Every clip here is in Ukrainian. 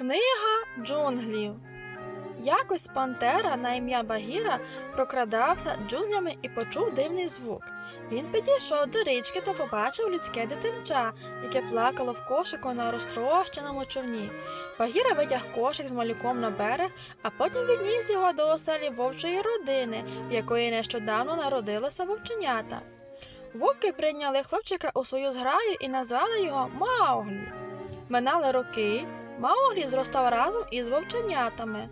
Книга джунглів. Якось пантера на ім'я Багіра прокрадався джунглями і почув дивний звук. Він підійшов до річки та побачив людське дитинча, яке плакало в кошику на розтрощеному човні. Багіра витяг кошик з малюком на берег, а потім відніс його до оселі вовчої родини, в якої нещодавно народилося вовченята. Вовки прийняли хлопчика у свою зграю і назвали його Мауглі. Минали роки, Мауглі зростав разом із вовченятами.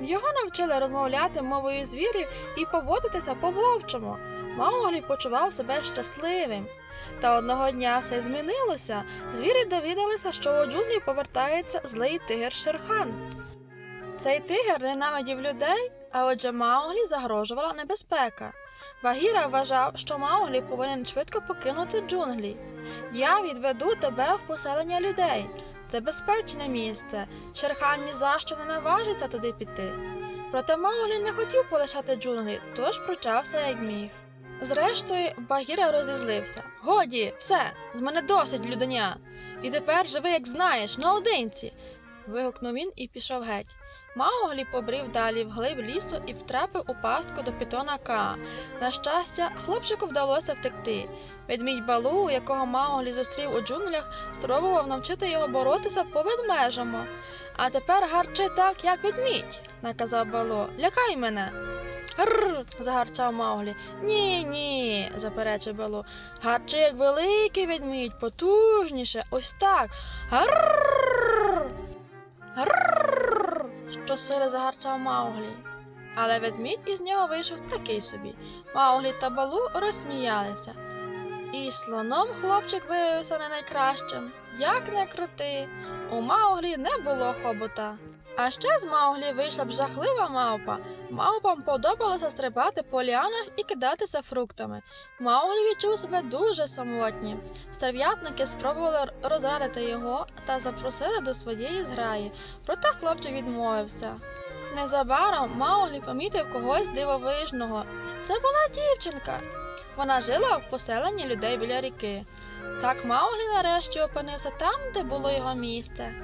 Його навчили розмовляти мовою звірів і поводитися по-вовчому. Мауглі почував себе щасливим. Та одного дня все змінилося. Звірі довідалися, що у джунглі повертається злий тигр Шерхан. Цей тигр ненавидів людей, а отже Мауглі загрожувала небезпека. Багіра вважав, що Мауглі повинен швидко покинути джунглі. Я відведу тебе в поселення людей. Це безпечне місце. Шерхан ні за що не наважиться туди піти. Проте Маулі не хотів полишати джунглі, тож пручався як міг. Зрештою, Багіра розізлився. Годі, все, з мене досить людиня. І тепер живи, як знаєш, наодинці. Вигукнув він і пішов геть. Мауглі побрів далі вглиб лісу і втрапив у пастку до пітона Ка. На щастя, хлопчику вдалося втекти. Ведмідь Балу, якого Мауглі зустрів у джунглях, спробував навчити його боротися по ведмежому. А тепер гарчи так, як ведмідь, наказав Балу. Лякай мене. Гррр. загарчав Мауглі. Ні, ні, заперечив Балу. Гарчи, як великий ведмідь, потужніше, ось так. Гррр. Гррр. Щосили загарчав Мауглі. Але ведмідь із нього вийшов такий собі. Мауглі та Балу розсміялися. І слоном хлопчик виявився не найкращим. Як не крути, у Мауглі не було хобота. А ще з Мауглі вийшла б жахлива мавпа. Мавпам подобалося стрибати по ліанах і кидатися фруктами. Мауглі відчув себе дуже самотнім. Стерв'ятники спробували розрадити його та запросили до своєї зграї, проте хлопчик відмовився. Незабаром Мауглі помітив когось дивовижного. Це була дівчинка. Вона жила в поселенні людей біля ріки. Так Мауглі нарешті опинився там, де було його місце.